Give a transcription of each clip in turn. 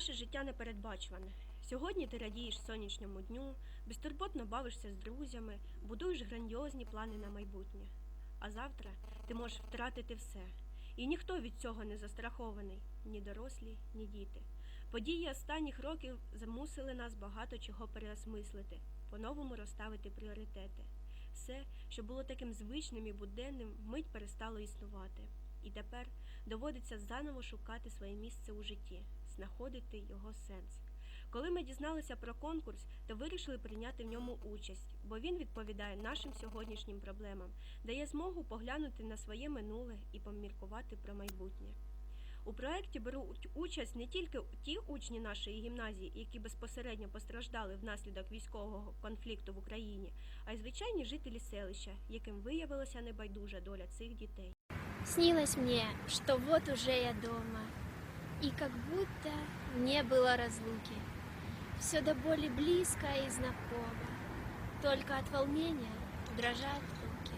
Наше життя непередбачуване. Сьогодні ти радієш сонячному дню, безтурботно бавишся з друзями, будуєш грандіозні плани на майбутнє. А завтра ти можеш втратити все. І ніхто від цього не застрахований ні дорослі, ні діти. Події останніх років замусили нас багато чого переосмислити, по-новому розставити пріоритети. Все, що було таким звичним і буденним, вмить перестало існувати. І тепер доводиться заново шукати своє місце у житті, знаходити його сенс. Коли ми дізналися про конкурс, то вирішили прийняти в ньому участь, бо він відповідає нашим сьогоднішнім проблемам, дає змогу поглянути на своє минуле і поміркувати про майбутнє. У проєкті беруть участь не тільки ті учні нашої гімназії, які безпосередньо постраждали внаслідок військового конфлікту в Україні, а й звичайні жителі селища, яким виявилася небайдужа доля цих дітей. Снилось мне, что вот уже я дома, и как будто не было разлуки. Все до боли близко и знакомо, только от волнения дрожат руки.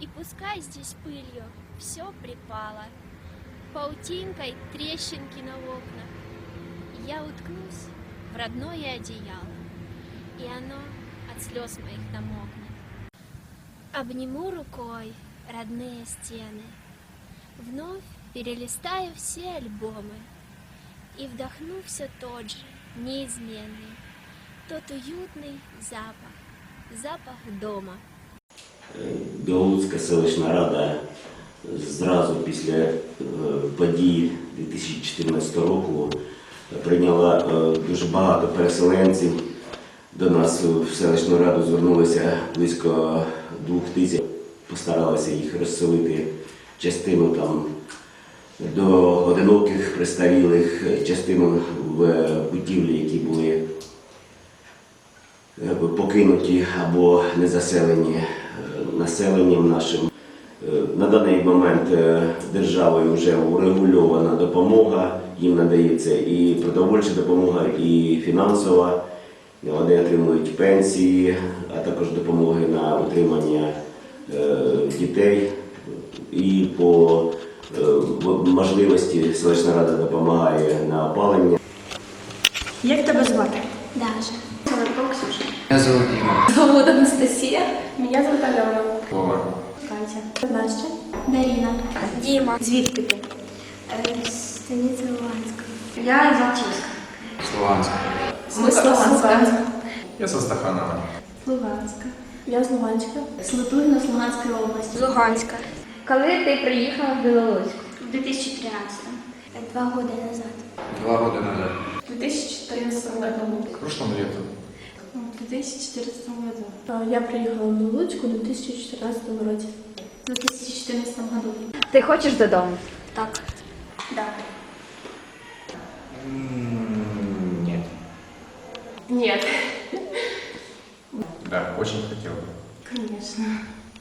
И пускай здесь пылью все припало, паутинкой трещинки на окнах, я уткнусь в родное одеяло, и оно от слез моих намокнет. Обниму рукой родные стены, Вновь перелистаю все альбомы И вдохну все тот же, неизменный, Тот уютный запах, запах дома. Білоуцька селищна рада зразу після е, подій 2014 року прийняла е, дуже багато переселенців. До нас в селищну раду звернулося близько двох тисяч. Постаралися їх розселити частину там до одиноких престарілих, частину в будівлі, які були е, покинуті або не заселені е, населенням нашим. Е, На даний момент е, державою вже урегульована допомога, їм надається і продовольча допомога, і фінансова. Вони отримують пенсії, а також допомоги на утримання е, дітей. І по е, можливості селищна рада допомагає на опалення. Як тебе звати? Даша. Зовут Ксюша. Меня зовут Дима. Зовут Анастасія. Мене звуть Альона. Вова. Катя. Настя. Дарина. Дима. Звідки ти? Станица Луганска. Я з Артівська. Слуганsk. Ми з Луганська. Я со Стаханова. Луганська. Я з Луганська. З Литвина, з Луганської області. Луганска. Коли ти приїхала в Білоруську? В 2013. Два года назад. Два года назад. У 2014 году. В прошлом лету. В 2014 году. Я приїхала в Луцьку у 2014 році. В 2014 году. Ти хочеш додому? Так. Да. М, Нет. Нет. Да, очень хотел бы. Конечно.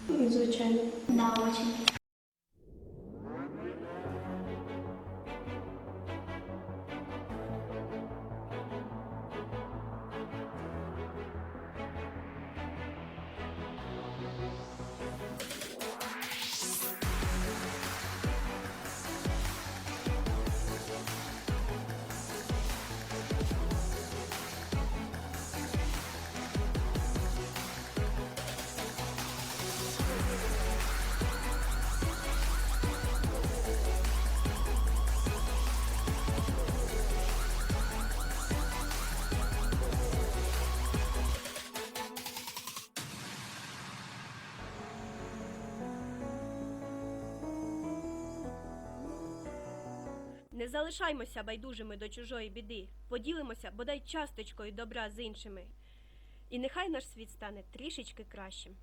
Звичайно. Да, очень. Не залишаймося байдужими до чужої біди, поділимося бодай часточкою добра з іншими. І нехай наш світ стане трішечки кращим.